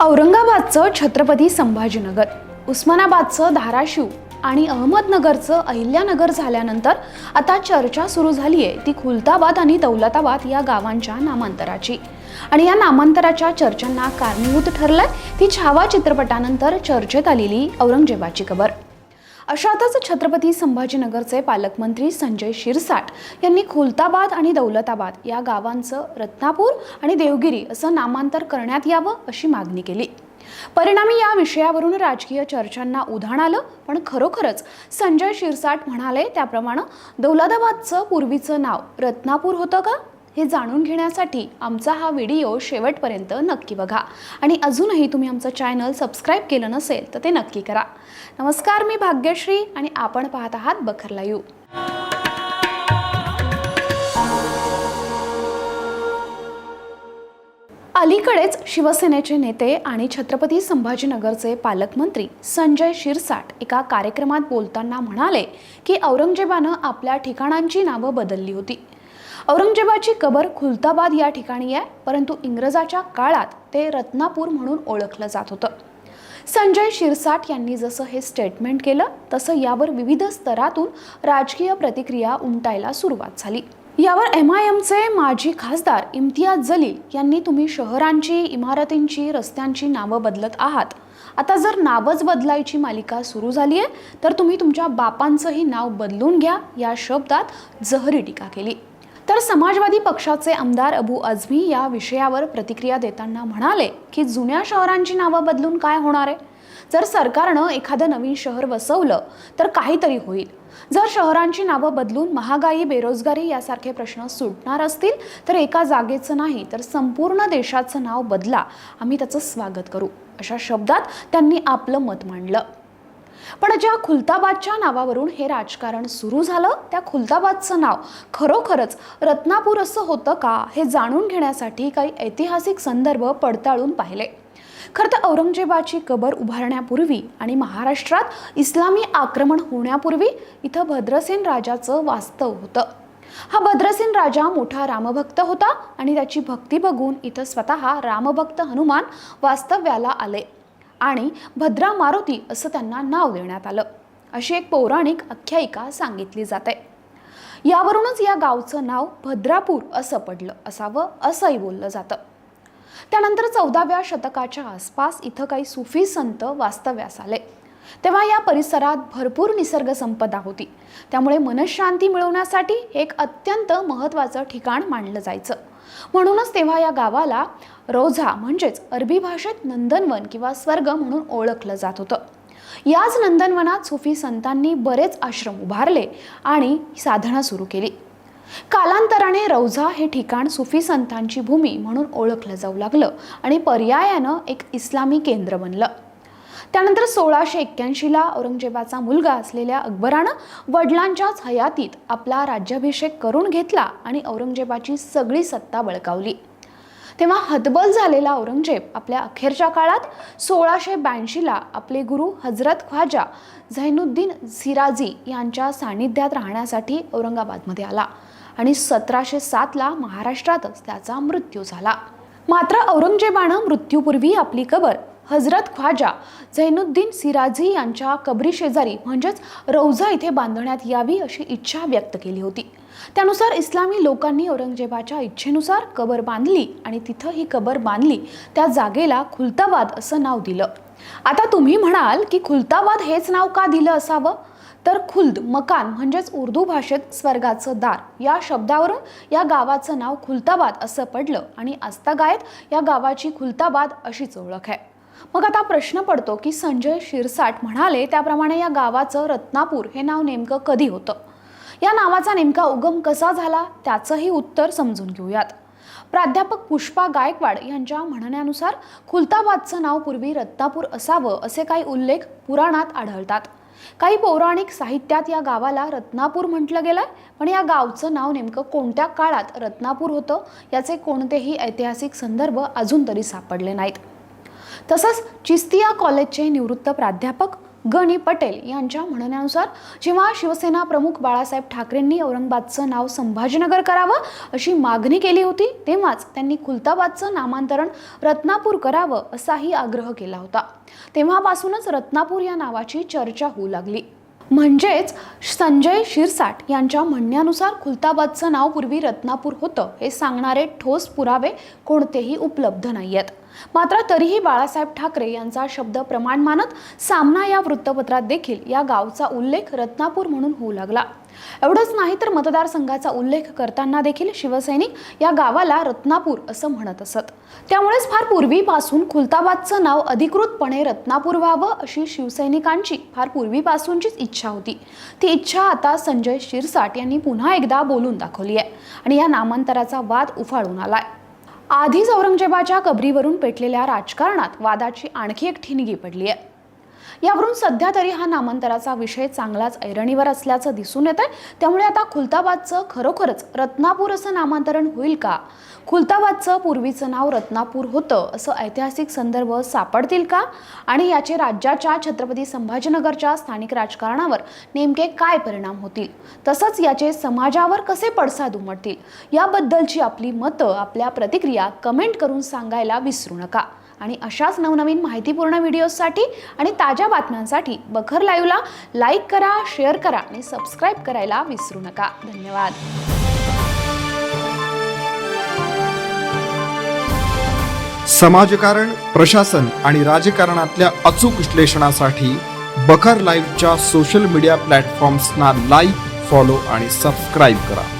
औरंगाबादचं छत्रपती संभाजीनगर उस्मानाबादचं धाराशिव आणि अहमदनगरचं अहिल्यानगर झाल्यानंतर आता चर्चा सुरू झाली आहे ती खुलताबाद आणि दौलताबाद या गावांच्या नामांतराची. आणि या नामांतराच्या चर्चांना कारणीभूत ठरलंय ती छावा चित्रपटानंतर चर्चेत आलेली औरंगजेबाची कबर. अशातच छत्रपती संभाजीनगरचे पालकमंत्री संजय शिरसाट यांनी खुलताबाद आणि दौलताबाद या गावांचं रत्नापूर आणि देवगिरी असं नामांतर करण्यात यावं अशी मागणी केली. परिणामी या विषयावरून राजकीय चर्चांना उधाण आलं पण खरोखरच संजय शिरसाट म्हणाले त्याप्रमाणे दौलताबादचं पूर्वीचं नाव रत्नापूर होतं का? हे जाणून घेण्यासाठी आमचा हा व्हिडिओ शेवटपर्यंत नक्की बघा. आणि अजूनही तुम्ही आमचं चॅनल सबस्क्राईब केलं नसेल तर ते नक्की करा. नमस्कार मी भाग्यश्री आणि आपण पाहत आहात बखरला यू अलीकडेच शिवसेनेचे नेते आणि छत्रपती संभाजीनगरचे पालकमंत्री संजय शिरसाट एका कार्यक्रमात बोलताना म्हणाले की औरंगजेबानं आपल्या ठिकाणांची नावं बदलली होती. औरंगजेबाची कबर खुलताबाद या ठिकाणी आहे परंतु इंग्रजाच्या काळात ते रत्नापूर म्हणून ओळखलं जात होतं. संजय शिरसाट यांनी जसं हे स्टेटमेंट केलं तसं यावर विविध स्तरातून राजकीय प्रतिक्रिया उमटायला सुरुवात झाली. यावर एम आय एमचे माजी खासदार इम्तियाज जलील यांनी तुम्ही शहरांची इमारतींची रस्त्यांची नावं बदलत आहात. आता जर नावच बदलायची मालिका सुरू झाली आहे तर तुम्ही तुमच्या बापांचंही नाव बदलून घ्या या शब्दात जहरी टीका केली. तर समाजवादी पक्षाचे आमदार अबू आझमी या विषयावर प्रतिक्रिया देताना म्हणाले की जुन्या शहरांची नावं बदलून काय होणार आहे? जर सरकारनं एखादं नवीन शहर वसवलं तर काहीतरी होईल. जर शहरांची नावं बदलून महागाई बेरोजगारी यासारखे प्रश्न सुटणार असतील तर एका जागेचं नाही तर संपूर्ण देशाचं नाव बदला. आम्ही त्याचं स्वागत करू. अशा शब्दात त्यांनी आपलं मत मांडलं. पण ज्या खुलताबादच्या नावावरून हे राजकारण सुरू झालं त्या खुलताबादचं नाव खरोखरच रत्नापूर असं होतं का हे जाणून घेण्यासाठी काही ऐतिहासिक संदर्भ पडताळून पाहिले. खरं तर औरंगजेबाची कबर उभारण्यापूर्वी आणि महाराष्ट्रात इस्लामी आक्रमण होण्यापूर्वी इथं भद्रसेन राजाचं वास्तव होतं. हा भद्रसेन राजा मोठा रामभक्त होता आणि त्याची भक्ती बघून इथं स्वतः रामभक्त हनुमान वास्तव्याला आले. आणि भद्रा मारुती असं त्यांना नाव देण्यात आलं. अशी एक पौराणिक आख्यायिका सांगितली जाते. यावरूनच या गावचं नाव भद्रापूर असं पडलं असावं असंही बोललं जातं. त्यानंतर चौदाव्या शतकाच्या आसपास इथं काही सुफी संत वास्तव्यास आले. तेव्हा या परिसरात भरपूर निसर्ग संपदा होती. त्यामुळे मनशांती मिळवण्यासाठी एक अत्यंत महत्त्वाचं ठिकाण मानलं जायचं. म्हणूनच तेव्हा या गावाला रोझा म्हणजेच अरबी भाषेत नंदनवन किंवा स्वर्ग म्हणून ओळखलं जात होतं. याच नंदनवनात सुफी संतांनी बरेच आश्रम उभारले आणि साधना सुरू केली. कालांतराने रौझा हे ठिकाण सुफी संतांची भूमी म्हणून ओळखलं जाऊ लागलं आणि पर्यायानं एक इस्लामी केंद्र बनलं. त्यानंतर सोळाशे एक्क्याऐंशीला औरंगजेबाचा मुलगा असलेल्या अकबरानं वडिलांच्याच हयातीत आपला राज्याभिषेक करून घेतला आणि औरंगजेबाची सगळी सत्ता बळकावली. तेव्हा हतबल झालेला औरंगजेब आपल्या अखेरच्या काळात सोळाशे ब्याऐंशीला आपले गुरु हजरत ख्वाजा झैनुद्दीन सिराजी यांच्या सानिध्यात राहण्यासाठी औरंगाबादमध्ये आला आणि सतराशे सातला महाराष्ट्रातच त्याचा मृत्यू झाला. मात्र औरंगजेबानं मृत्यूपूर्वी आपली कबर हजरत ख्वाजा झैनुद्दीन सिराजी यांच्या कबरी शेजारी म्हणजेच रौजा इथे बांधण्यात यावी अशी इच्छा व्यक्त केली होती. त्यानुसार इस्लामी लोकांनी औरंगजेबाच्या इच्छेनुसार कबर बांधली आणि तिथं ही कबर बांधली. त्या जागेला खुलताबाद असं नाव दिलं. आता तुम्ही म्हणाल की खुलताबाद हेच नाव का दिलं असावं? तर खुल्द मकान म्हणजेच उर्दू भाषेत स्वर्गाचं दार या शब्दावरून या गावाचं नाव खुलताबाद असं पडलं आणि आस्तागायत या गावाची खुलताबाद अशीच ओळख आहे. मग आता प्रश्न पडतो की संजय शिरसाट म्हणाले त्याप्रमाणे या गावाचं रत्नापूर हे नाव नेमकं कधी होतं? या नावाचा नेमका उगम कसा झाला? त्याचंही उत्तर समजून घेऊयात. प्राध्यापक पुष्पा गायकवाड यांच्या म्हणण्यानुसार खुलताबादचं नाव पूर्वी रत्नापूर असावं असे काही उल्लेख पुराणात आढळतात. काही पौराणिक साहित्यात या गावाला रत्नापूर म्हटलं गेलंय पण या गावचं नाव नेमकं कोणत्या काळात रत्नापूर होतं? याचे कोणतेही ऐतिहासिक संदर्भ अजून तरी सापडले नाहीत. तसंच चिस्तिया कॉलेजचे निवृत्त प्राध्यापक गणी पटेल यांच्या म्हणण्यानुसार जेव्हा शिवसेना प्रमुख बाळासाहेब ठाकरेंनी औरंगाबादचं नाव संभाजीनगर करावं अशी मागणी केली होती तेव्हाच त्यांनी खुलताबादचं नामांतरण रत्नापूर करावं असाही आग्रह केला होता. तेव्हापासूनच रत्नापूर या नावाची चर्चा होऊ लागली. म्हणजेच संजय शिरसाट यांच्या म्हणण्यानुसार खुलताबादचं नाव पूर्वी रत्नापूर होतं. हे सांगणारे ठोस पुरावे कोणतेही उपलब्ध नाही आहेत मात्र तरीही बाळासाहेब ठाकरे यांचा शब्द प्रमाण मानत सामना या वृत्तपत्रात देखील या गावचा उल्लेख रत्नापूर म्हणून होऊ लागला. एवढंच नाही तर मतदारसंघाचा उल्लेख करताना देखील शिवसैनिक या गावाला रत्नापूर असं म्हणत असत. त्यामुळेच फार पूर्वीपासून खुलताबादचं नाव अधिकृतपणे रत्नापूर व्हावं अशी शिवसैनिकांची फार पूर्वीपासूनचीच इच्छा होती. ती इच्छा आता संजय शिरसाट यांनी पुन्हा एकदा बोलून दाखवली आहे आणि या नामांतराचा वाद उफाळून आलाय. आधीच औरंगजेबाच्या कबरीवरून पेटलेल्या राजकारणात वादाची आणखी एक ठिणगी पडली आहे. यावरून सध्या तरी हा नामांतराचा विषय चांगलाच ऐरणीवर असल्याचं दिसून येत आहे त्यामुळे आता खुलताबादचं खरोखरच रत्नापूर असं नामांतरण होईल का? खुलताबादचं पूर्वीचं नाव रत्नापूर होतं असं ऐतिहासिक संदर्भ सापडतील का? आणि याचे राज्याच्या छत्रपती संभाजीनगरच्या स्थानिक राजकारणावर नेमके काय परिणाम होतील? तसंच याचे समाजावर कसे पडसाद उमटतील? याबद्दलची आपली मतं आपल्या प्रतिक्रिया कमेंट करून सांगायला विसरू नका. आणि अशाच नवनवीन माहितीपूर्ण व्हिडिओजसाठी आणि ताज्या बातम्यांसाठी बखर लाईव्हला लाईक करा शेअर करा आणि सबस्क्राईब करायला विसरू नका. धन्यवाद. समाजकारण प्रशासन आणि राजकारणातल्या अचूक विश्लेषणासाठी बखर लाईव्हच्या सोशल मीडिया प्लॅटफॉर्म्सना लाईक फॉलो आणि सबस्क्राईब करा.